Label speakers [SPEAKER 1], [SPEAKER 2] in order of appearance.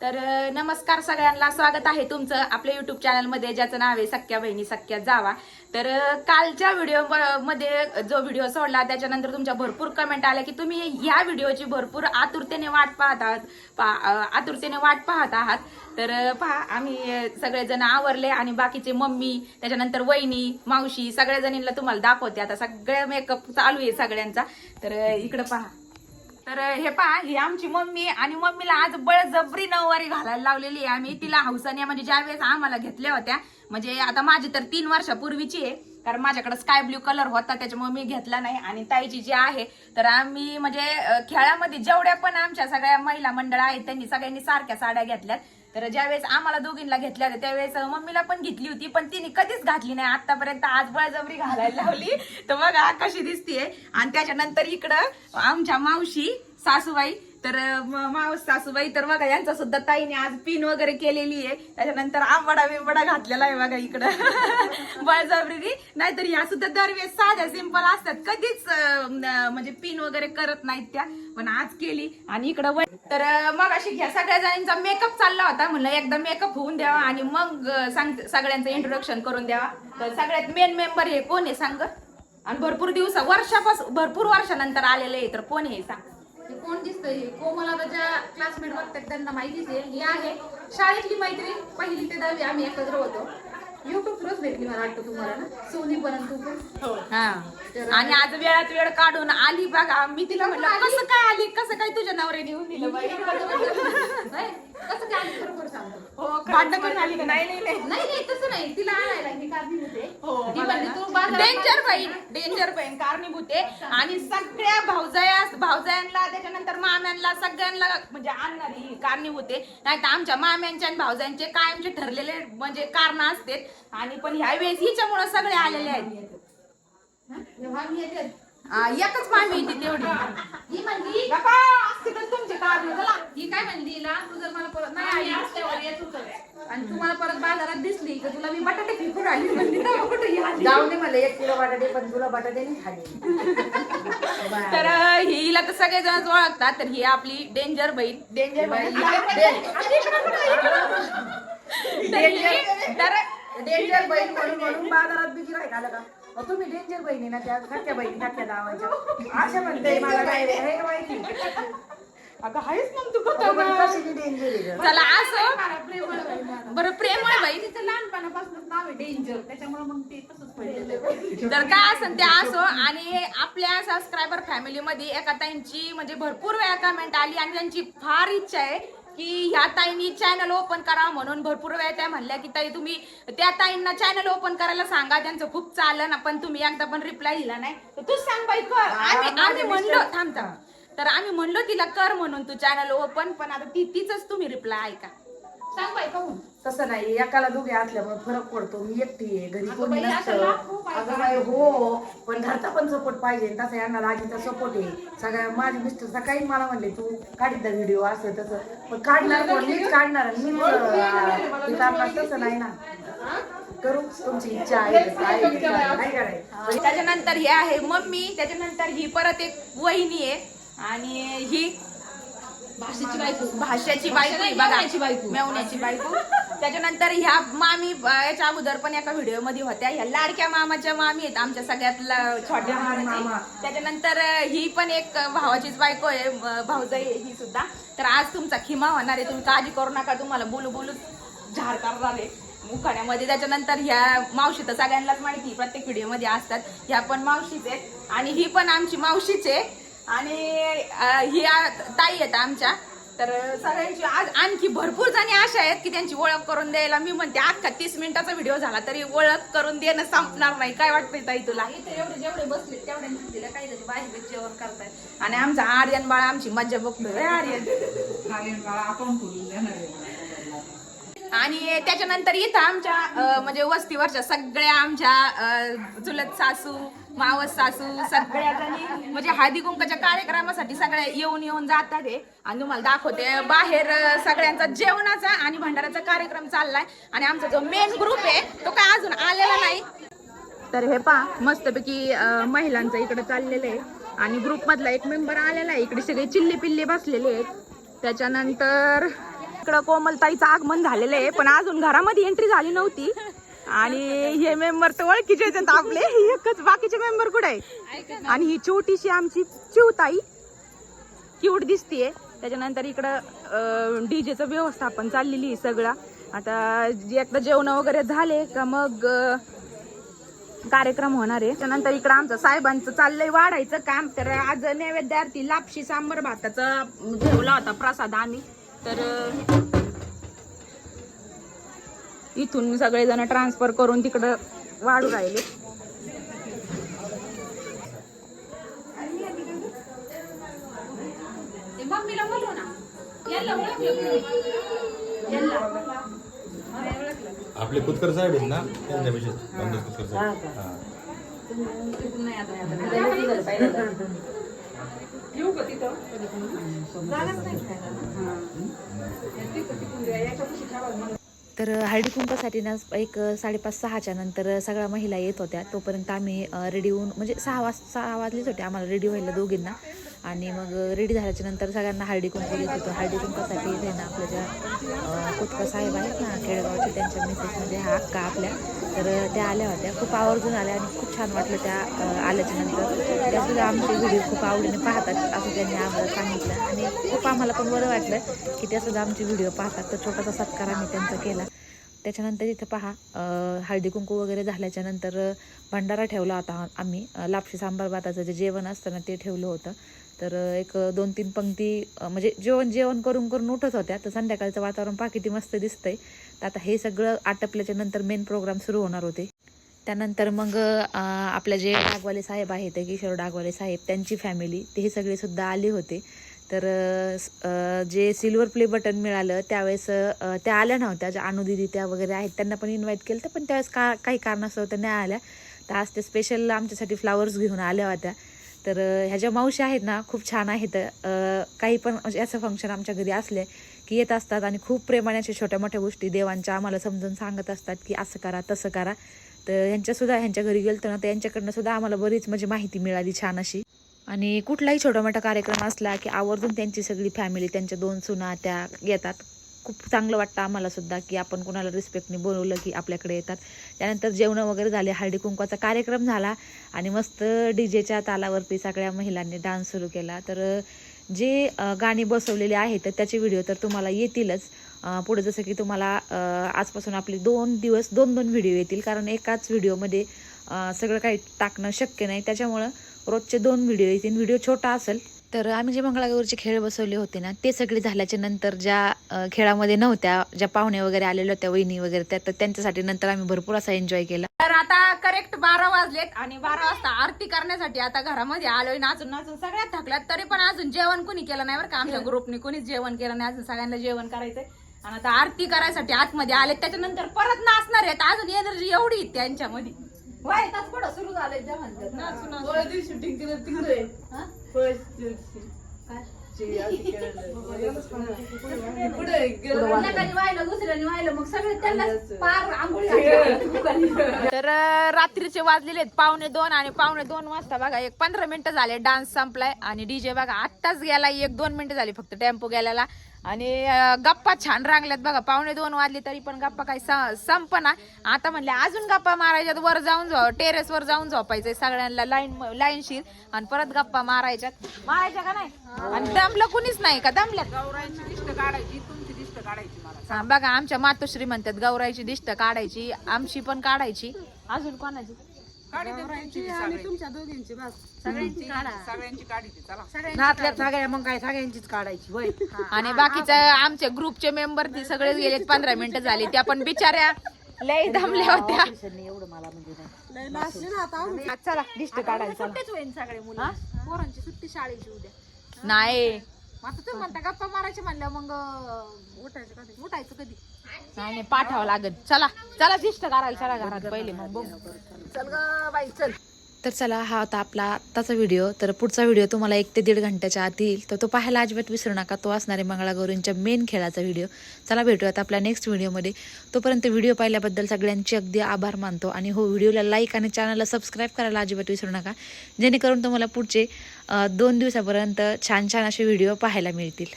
[SPEAKER 1] तर नमस्कार सगळ्यांना. स्वागत आहे तुमचं आपल्या युट्यूब चॅनलमध्ये ज्याचं नाव आहे सख्या बहिणी सख्या जावा. तर कालच्या व्हिडिओमध्ये जो व्हिडिओ सोडला त्याच्यानंतर तुमच्या भरपूर कमेंट आल्या की तुम्ही ह्या व्हिडिओची भरपूर आतुरतेने वाट पाहत आहात. आतुरतेने वाट पाहत आहात. तर पहा आम्ही सगळेजण आवरले आणि बाकीचे मम्मी त्याच्यानंतर वहिनी मावशी सगळ्या जणींना तुम्हाला दाखवते. आता सगळ्या मेकअप चालू आहे सगळ्यांचा. तर इकडं पहा. तर हे पहा ही आमची मम्मी आणि मम्मीला आज बळजबरी नऊवारी घालायला लावलेली आहे. आम्ही तिला हौसाने म्हणजे ज्या वेळेस आम्हाला घेतल्या होत्या म्हणजे आता माझी तर तीन वर्षापूर्वीची आहे कारण माझ्याकडे स्काय ब्ल्यू कलर होता त्याच्यामुळे मी घेतला नाही. आणि ताईची जी आहे तर आम्ही म्हणजे खेळामध्ये जेवढ्या पण आमच्या सगळ्या महिला मंडळ आहेत त्यांनी सगळ्यांनी सारख्या साड्या घेतल्यात. तर ज्यावेळेस आम्हाला दोघींना घेतल्या होत्या त्यावेळेस मम्मीला पण घेतली होती पण तिने कधीच घातली नाही. आतापर्यंत आज बळजबरी घालायला लावली. तर बघा कशी दिसतीये. आणि त्याच्यानंतर इकडं आमच्या मावशी सासूबाई तर मावस सासूबाई तर बघा यांचा सुद्धा ताईने आज पिन वगैरे केलेली आहे. त्याच्यानंतर आंबडा बिंबडा घातलेला आहे बघा इकडं. बळजबरी नाहीतर या सुद्धा दरवेळेस साध्या सिंपल असतात. कधीच म्हणजे पिन वगैरे करत नाहीत त्या. पण आज केली. आणि इकडं तर मग अशी घ्या सगळ्या जणांचा मेकअप चालला होता. म्हणलं एकदा मेकअप होऊन द्यावा आणि मग सांग सगळ्यांचं इंट्रोडक्शन करून द्यावा. तर सगळ्यात मेन मेंबर हे कोण आहे? सांग. आणि भरपूर दिवस वर्षापासून भरपूर वर्षानंतर आलेले आहे तर कोण हे सांग.
[SPEAKER 2] कोण दिसतंय हे? कोमल ज्या क्लासमेट बघतात त्यांना माहितीच आहे. ही आहे शाळेतली मैत्रीण. पहिली ते दहावी आम्ही एकत्र होतो. युट्यूब थ्रूच भेटली मला वाटतं तुम्हाला ना? सोनी पर्यंत तू पण?
[SPEAKER 1] हा. आणि आज वेळात वेळ काढून आली बघा. मी तिला म्हणलं कसं काय आली? कसं काय तुझ्या नवऱ्याने येऊन दिलं बाई
[SPEAKER 2] कसं काय आली खरोखर सांगतो.
[SPEAKER 1] हो भांडण करून आली का नाही? नाही नाही
[SPEAKER 2] नाही. नाही तसं नाही. तिला आणायला हे काढली होते ती म्हणली तू बाजारात
[SPEAKER 1] डेंजर बहीण डेंजर बहीण कारणीभूत आहे. आणि सगळ्या भावजया भावजयांना त्याच्यानंतर माम्यांना सगळ्यांना म्हणजे आणणारी ही कारणीभूत आहे. नाही तर आमच्या माम्यांचे आणि भावजांचे कायमचे ठरलेले म्हणजे कारण असते आणि पण ह्या वेळेस हिच्यामुळे सगळे आलेले आहेत.
[SPEAKER 2] हा? जेव्हा मी येते.
[SPEAKER 1] आ, एकच मामी येते तेवढी.
[SPEAKER 2] ही. म्हणली
[SPEAKER 1] बाबा, असते तर तुमचे कारण.
[SPEAKER 2] ही काय म्हणली? हिला तू जर मला परत नाही आली आणि तू मला परत बाजारात दिसली तर तुला मी बटाटे फेकून आली म्हणली तेव्हा कुठे आली?
[SPEAKER 3] जाऊ दे मला एक किलो बटाटे पण तुला बटाटे नाही खाली
[SPEAKER 1] तर हिला तर सगळेजणच ओळखतात तर ही आपली डेंजर बहीण. डेंजर बहीण. तर तर
[SPEAKER 3] डेंजर बहीण म्हणून म्हणून बाजारात बिकी काय झालं का तुम्ही डेंजर बहिणी ना त्या खात्या बहिणी खात्या गावाच्या अशा म्हणते मला काय हे माहिती.
[SPEAKER 1] अगं आहेच मग तू. चला असं. बरं प्रेमळ बाई.
[SPEAKER 2] तिचं लहानपणापासूनच नाव आहे डेंजर त्याच्यामुळे मग ते तसंच पडलेलं
[SPEAKER 1] तर काय असं ते असो. आणि आपल्या सबस्क्रायबर फॅमिलीमध्ये एका ताईंची म्हणजे भरपूर वेळा कमेंट आली आणि त्यांची फार इच्छा आहे की ह्या ताईंनी चॅनल ओपन करा म्हणून भरपूर वेळा त्या म्हणल्या की ताई तुम्ही त्या ताईंना चॅनल ओपन करायला सांगा. त्यांचं खूप चाललं ना पण तुम्ही एकदा पण रिप्लाय दिला नाही. तर तूच सांग बाई कर. आम्ही आम्ही म्हणलो थांब थांब. तर आम्ही म्हणलो तिला कर म्हणून तू चॅनल ओपन पण आता ती तिचंच तुम्ही रिप्लाय ऐका.
[SPEAKER 2] सांग बाई कहून
[SPEAKER 3] तसं नाही एकाला दोघे असल्यामुळे फरक पडतो. मी एकटी आहे घरी
[SPEAKER 2] अगं
[SPEAKER 3] कोणी
[SPEAKER 2] बाई,
[SPEAKER 3] नसतं.
[SPEAKER 2] असं लाखो बायका
[SPEAKER 3] अगं बाई हो पण घरचा पण सपोर्ट पाहिजे. तसं यांना राजीचा सपोर्ट आहे. सगळ्या माझे मिस्टर सकाळी मला म्हणले तू काढीत व्हिडिओ असं तसं. पण काढणार कोण? मीच काढणार करणार तसं नाही ना. करू तुमची इच्छा आहे तसं. नाही करायचं?
[SPEAKER 1] त्याच्यानंतर ही आहे मम्मी त्याच्यानंतर ही परत एक वहिनी आहे. आणि ही
[SPEAKER 2] भाषेची बायको.
[SPEAKER 1] भाष्याची बायको आहे बघा.
[SPEAKER 2] मेवण्याची बायको.
[SPEAKER 1] मेवण्याची बायको. त्याच्यानंतर ह्या मामी याच्या अगोदर पण एका व्हिडिओमध्ये होत्या. ह्या लाडक्या मामाच्या मामी आहेत आमच्या सगळ्यात छोट्या मामाची. त्याच्यानंतर ही पण एक भावाचीच बायको आहे भाऊजाई ही सुद्धा. तर आज तुमचा खिमा होणार आहे. तुम्ही काळजी करू नका. तुम्हाला बोलू बोलू झाड करणार आहे. मुखाण्यामध्ये. त्याच्यानंतर ह्या मावशी तर सगळ्यांनाच माहिती प्रत्येक व्हिडिओमध्ये असतात. ह्या पण मावशीच आहेत. आणि ही पण आमची मावशीच आहे. आणि ही ताई आहेत आमच्या. तर सगळ्यांची आज आणखी भरपूर जणी अशा आहेत की त्यांची ओळख करून द्यायला मी म्हणते अख्खा तीस मिनिटाचा व्हिडिओ झाला तरी ओळख करून देणं संपणार नाही. काय वाटतंय ताई तुला?
[SPEAKER 2] इथे एवढे जेवढे बसले तेवढ्या तिला काहीतरी बाहेर जेवण करतायत.
[SPEAKER 1] आणि आमचा आर्यन बाळा आमची मज्जा बघतोय आर्यन? आणि त्याच्यानंतर इथं आमच्या म्हणजे वस्तीवरच्या सगळ्या आमच्या चुलत सासू मावस सासू सगळ्या जणी म्हणजे हळदी कुंकाच्या कार्यक्रमासाठी सगळ्या येऊन येऊन जातात हे. आणि तुम्हाला दाखवते बाहेर सगळ्यांचा जेवणाचा आणि भंडाराचा कार्यक्रम चाललाय. आणि आमचा जो मेन ग्रुप आहे तो काय अजून आलेला नाही. तर हे पा मस्तपैकी महिलांचा महिलांचं इकडे चाललेलं आहे. आणि ग्रुप मधला एक मेंबर आलेला आहे. इकडे सगळे चिल्ली पिल्ले बसलेले आहेत. त्याच्यानंतर इकडं कोमलताईचं आगमन झालेलं आहे. पण अजून घरामध्ये एंट्री झाली नव्हती. आणि हे मेंबर तर ओळखीचे आहेत आपले. एकच बाकीचे मेंबर कुठे आहे आणि ही छोटीशी आमची चिवताई. क्यूट दिसतीये. त्याच्यानंतर इकडं डीजेचं व्यवस्थापन चाललेली आहे सगळं. आता एकदा जेवण वगैरे झाले का मग कार्यक्रम होणार आहे. त्यानंतर इकडं आमचं साहेबांचं चाललंय वाढायचं काम. तर आज नैवेद्यार्थी लापशी सांबर भाताचा ठेवला होता प्रसाद आम्ही. तर इथून सगळेजण ट्रान्सफर करून तिकडं वाढू राहिले.
[SPEAKER 4] आपले कुतकर साहेब आहेत ना त्यांच्यापेक्षा पंडित कुतकर साहेब. हा.
[SPEAKER 5] तर हळदी कुंपासाठी ना एक साडेपाच सहाच्या नंतर सगळ्या महिला येत होत्या. तोपर्यंत आम्ही रेडी होऊन म्हणजे सहा वाज सहा वाजलेच होते आम्हाला रेडी व्हायला दोघींना. आणि मग रेडी झाल्याच्यानंतर सगळ्यांना हळदी कुंकू देत होतो. हळदी कुंकासाठी इथे ना आपल्या ज्या अं, कुतका साहेब आहेत ना खेडेगावचे त्यांच्या मिसेस म्हणजे हा अक्का आपल्या. तर त्या आल्या होत्या. खूप आवर्जून आल्या आणि खूप छान वाटलं त्या आल्याच्यानंतर. त्यासुद्धा आमचे व्हिडिओ खूप आवडीने पाहतात असं त्यांनी आम्हाला सांगितलं. आणि खूप आम्हाला पण बरं वाटलं की त्यासुद्धा आमचे व्हिडिओ पाहतात. तर छोटासा सत्कार आम्ही त्यांचा केला. त्याच्यानंतर इथं पहा हळदी कुंकू वगैरे झाल्याच्यानंतर भंडारा ठेवला होता आम्ही. लापशी सांबार भाताचं जे जेवण असतं ना ते ठेवलं होतं. तर एक दोन तीन पंक्ती म्हणजे जेवण जेवण करून करून उठत होत्या. तर संध्याकाळचं वातावरण पहा किती मस्त दिसतंय. तर आता हे सगळं आटपल्याच्या नंतर मेन प्रोग्राम सुरू होणार होते. त्यानंतर मग आपले जे डागवाले साहेब आहेत किशोर डागवाले साहेब त्यांची फॅमिली ते हे सगळे सुद्धा आले होते. तर जे सिल्वर प्ले बटन मिळालं त्यावेळेस त्या आल्या नव्हत्या. ज्या अनुदिदी त्या वगैरे आहेत त्यांना पण इन्व्हाइट केलं तर पण त्यावेळेस का काही कारणास्तव त्या नाही आल्या. तर आज ते स्पेशल आमच्यासाठी फ्लावर्स घेऊन आल्या होत्या. तर ह्या ज्या मावशी आहेत ना खूप छान आहेत. काही पण म्हणजे असं फंक्शन आमच्या घरी असले की येत असतात आणि खूप प्रेमाने अशा छोट्या मोठ्या गोष्टी देवांच्या आम्हाला समजून सांगत असतात की असं करा तसं करा. तर ह्यांच्यासुद्धा ह्यांच्या घरी गेलतो ना तर यांच्याकडनं सुद्धा आम्हाला बरीच म्हणजे माहिती मिळाली छान अशी. आणि कुठलाही छोटा मोठा कार्यक्रम असला की आवर्जून त्यांची सगळी फॅमिली त्यांच्या दोन सुना त्या येतात खूप चांगलं वाटतं आम्हाला सुद्धा की आपण कोणाला रिस्पेक्टने बोलवलं की आपल्याकडे येतात. त्यानंतर जेवणं वगैरे झाले हळदी कुंकवाचा कार्यक्रम झाला आणि मस्त डीजेच्या तालावरती सगळ्या महिलांनी डान्स सुरू केला. तर जे गाणी बसवलेले आहेत तर त्याचे व्हिडिओ तर तुम्हाला येतीलच. पुढे जसं की तुम्हाला आजपासून आपले दोन दिवस दोन दोन व्हिडिओ येतील. कारण एकाच व्हिडिओमध्ये सगळं काही टाकणं शक्य नाही. त्याच्यामुळं रोजचे दोन व्हिडिओ येतील व्हिडिओ छोटा असेल. तर आम्ही जे मंगळागौरचे खेळ बसवले होते ना ते सगळे झाल्याच्यानंतर ज्या खेळामध्ये नव्हत्या ज्या पाहुणे वगैरे आलेल्या होत्या वहिनी वगैरे त्या तर त्यांच्यासाठी नंतर आम्ही भरपूर असा एन्जॉय केला.
[SPEAKER 1] तर आता करेक्ट बारा वाजलेत आणि बारा वाजता आरती करण्यासाठी आता घरामध्ये आलोय नाचून नाचून सगळ्यात थकल्यात. तरी पण अजून जेवण कुणी केलं नाही बरं का? आमच्या ग्रुपने कुणीच जेवण केलं नाही. अजून सगळ्यांना जेवण करायचंय. आणि आता आरती करायसाठी आतमध्ये आले त्याच्यानंतर परत नाचणार आहेत. अजून एनर्जी एवढी त्यांच्यामध्ये.
[SPEAKER 2] वय तास पुढं सुरू झालंय त्या म्हणतात
[SPEAKER 1] नाचून नाचून.
[SPEAKER 3] शूटिंग केलं तिकडे
[SPEAKER 2] हा? एकाने वाहिलं दुसऱ्याने वाहिलं. मग सगळे त्यांना पार आंघोळी घातल्या.
[SPEAKER 1] तर रात्रीचे वाजलेले आहेत पावणे दोन आणि पावणे दोन वाजता बघा एक पंधरा मिनिटं झाले. डान्स संपलाय. आणि डीजे बघा आत्ताच गेला एक दोन मिनिटं झाली फक्त टेम्पो गेल्याला. आणि गप्पा छान रांगल्यात बघा. पावणे दोन वाजले तरी पण गप्पा काही संपना. आता म्हणले अजून गप्पा मारायच्यात वर जाऊन जाऊ टेरेस वर जाऊन झोपायचंय सगळ्यांना लाईन लाईनशीर आणि परत गप्पा मारायच्यात. मारायच्या का नाही? आणि दमलं कुणीच नाही का? दमल्यात? हा, बघा आमच्या मातोश्री म्हणतात गौराईची दिष्ट काढायची आमची पण काढायची. अजून कोणाची?
[SPEAKER 3] नातल्यात सगळ्या मग काय सगळ्यांचीच काढायची वय
[SPEAKER 1] आणि बाकीचं आमचे ग्रुपचे मेंबर ते सगळेच गेलेत पंधरा मिनिटं झाली. त्या पण बिचाऱ्या लय दमल्या होत्या. चला दिष्ट काढायला चला.
[SPEAKER 2] सुट्टीच होईन सगळे मुलं. पोरांची सुट्टी शाळेची उद्या.
[SPEAKER 1] नाही.
[SPEAKER 2] मग आता तुम्ही म्हणता गप्पा मारायचे म्हणलं मग अं, उठायचं कधी? उठायचं कधी?
[SPEAKER 1] नाही नाही, पाठवावं लागत चला चला दिष्ट काढायला चला घरात पहिले मग बघू.
[SPEAKER 3] चल ग बाई चल.
[SPEAKER 5] तर चला हा होता आपला आत्ताचा व्हिडिओ. तर पुढचा व्हिडिओ तुम्हाला एक ते दीड घंट्याच्या आत येईल. तर तो पाहायला अजिबात विसरू नका. तो असणार मंगळागौरींच्या मेन खेळाचा व्हिडिओ. चला भेटूयात आपल्या नेक्स्ट व्हिडिओमध्ये तोपर्यंत व्हिडिओ पाहिल्याबद्दल सगळ्यांचे अगदी आभार मानतो. आणि हो व्हिडिओला लाईक आणि चॅनलला सबस्क्राईब करायला अजिबात विसरू नका. जेणेकरून तुम्हाला पुढचे दोन दिवसापर्यंत छान छान असे व्हिडिओ पाहायला मिळतील.